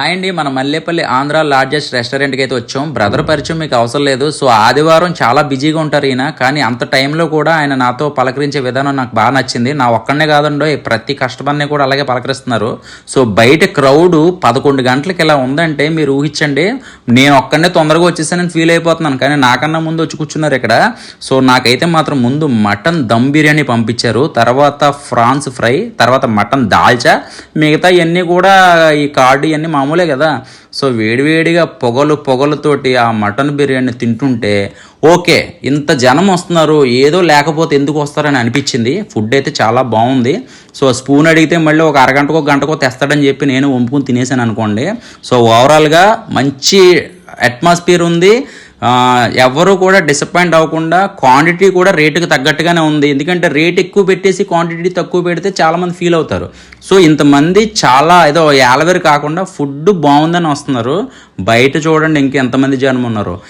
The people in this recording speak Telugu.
హాయ్ అండి మన మల్లేపల్లి ఆంధ్ర లార్జెస్ట్ రెస్టారెంట్కి అయితే వచ్చాం. బ్రదర్ పరిచయం మీకు అవసరం లేదు. సో ఆదివారం చాలా బిజీగా ఉంటారు ఈయన. కానీ అంత టైంలో కూడా ఆయన నాతో పలకరించే విధానం నాకు బాగా నచ్చింది. నా ఒక్కడనే కాదండో ప్రతి కస్టమర్ని కూడా అలాగే పలకరిస్తున్నారు. సో బయట క్రౌడ్ పదకొండు గంటలకి ఇలా ఉందంటే మీరు ఊహించండి నేను ఒక్కడనే తొందరగా వచ్చేసానని ఫీల్ అయిపోతున్నాను. కానీ నాకన్నా ముందు వచ్చి కూర్చున్నారు ఇక్కడ. సో నాకైతే మాత్రం ముందు మటన్ దమ్ బిర్యానీ పంపించారు. తర్వాత ఫ్రాన్స్ ఫ్రై తర్వాత మటన్ దాల్చా. మిగతా ఇవన్నీ కూడా ఈ కార్డు ఇవన్నీ మామూలే కదా. సో వేడివేడిగా పొగలు పొగలతోటి ఆ మటన్ బిర్యానీ తింటుంటే ఓకే ఇంత జనం వస్తున్నారు ఏదో లేకపోతే ఎందుకు వస్తారని అనిపించింది. ఫుడ్ అయితే చాలా బాగుంది. సో స్పూన్ అడిగితే మళ్ళీ ఒక అరగంటకో గంటకో తెస్తాడని చెప్పి నేను వంపుకుని తినేసాను అనుకోండి. సో ఓవరాల్గా మంచి అట్మాస్ఫియర్ ఉంది. ఎవరు కూడా డిసప్పాయింట్ అవ్వకుండా క్వాంటిటీ కూడా రేటుకి తగ్గట్టుగానే ఉంది. ఎందుకంటే రేట్ ఎక్కువ పెట్టేసి క్వాంటిటీ తక్కువ పెడితే చాలామంది ఫీల్ అవుతారు. సో ఇంతమంది చాలా ఏదో యాలవేరు కాకుండా ఫుడ్ బాగుందని వస్తున్నారు. బయట చూడండి ఇంకెంతమంది జనం ఉన్నారు.